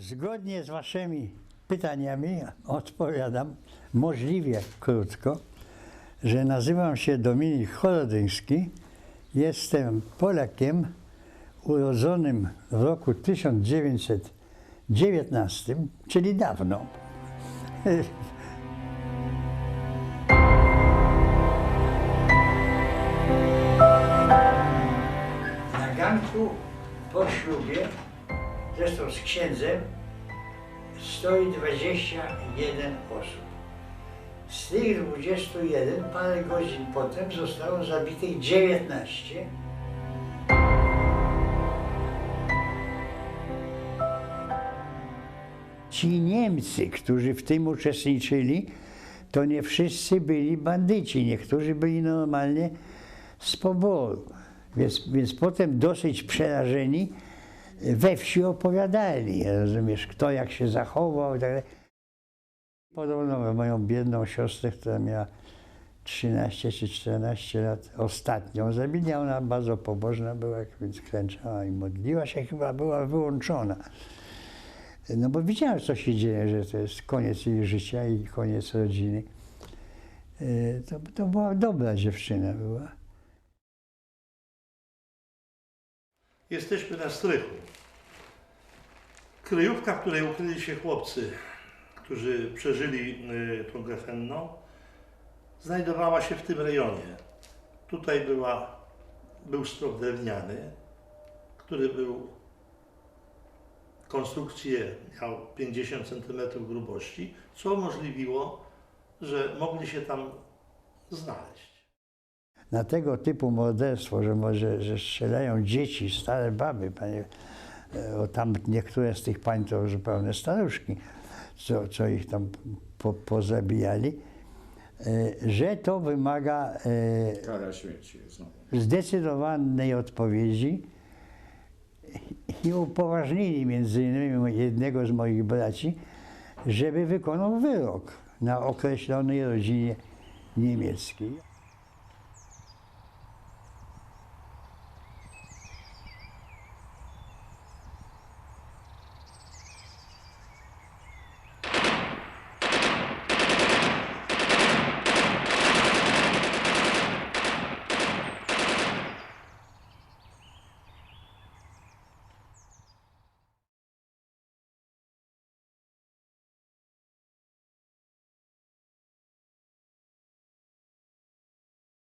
Zgodnie z Waszymi pytaniami odpowiadam możliwie krótko, że nazywam się Dominik Chorodyński. Jestem Polakiem urodzonym w roku 1919, czyli dawno. Na ganku po ślubie, zresztą z księdzem, stoi 21 osób. Z tych 21 parę godzin potem zostało zabitych 19. Ci Niemcy, którzy w tym uczestniczyli, to nie wszyscy byli bandyci, niektórzy byli normalnie z poboru. Więc, więc potem dosyć przerażeni we wsi opowiadali, rozumiesz, kto jak się zachował i tak dalej. Podobno moją biedną siostrę, która miała 13 czy 14 lat, ostatnią zabili, ona bardzo pobożna była, więc klęczała i modliła się, chyba była wyłączona. No bo widziałem, co się dzieje, że to jest koniec jej życia i koniec rodziny. E, To, to była dobra dziewczyna była. Jesteśmy na strychu. Kryjówka, w której ukryli się chłopcy, którzy przeżyli y, tą gehenną, znajdowała się w tym rejonie. Tutaj była, był strop drewniany, który był konstrukcję miał 50 cm grubości, co umożliwiło, że mogli się tam znaleźć. Na tego typu morderstwo, że może że strzelają dzieci, stare baby, panie, e, o tam niektóre z tych pań to zupełnie staruszki, co, co ich tam po, pozabijali, e, że to wymaga e, Kara śmierci zdecydowanej odpowiedzi i upoważnili między innymi jednego z moich braci, żeby wykonał wyrok na określonej rodzinie niemieckiej.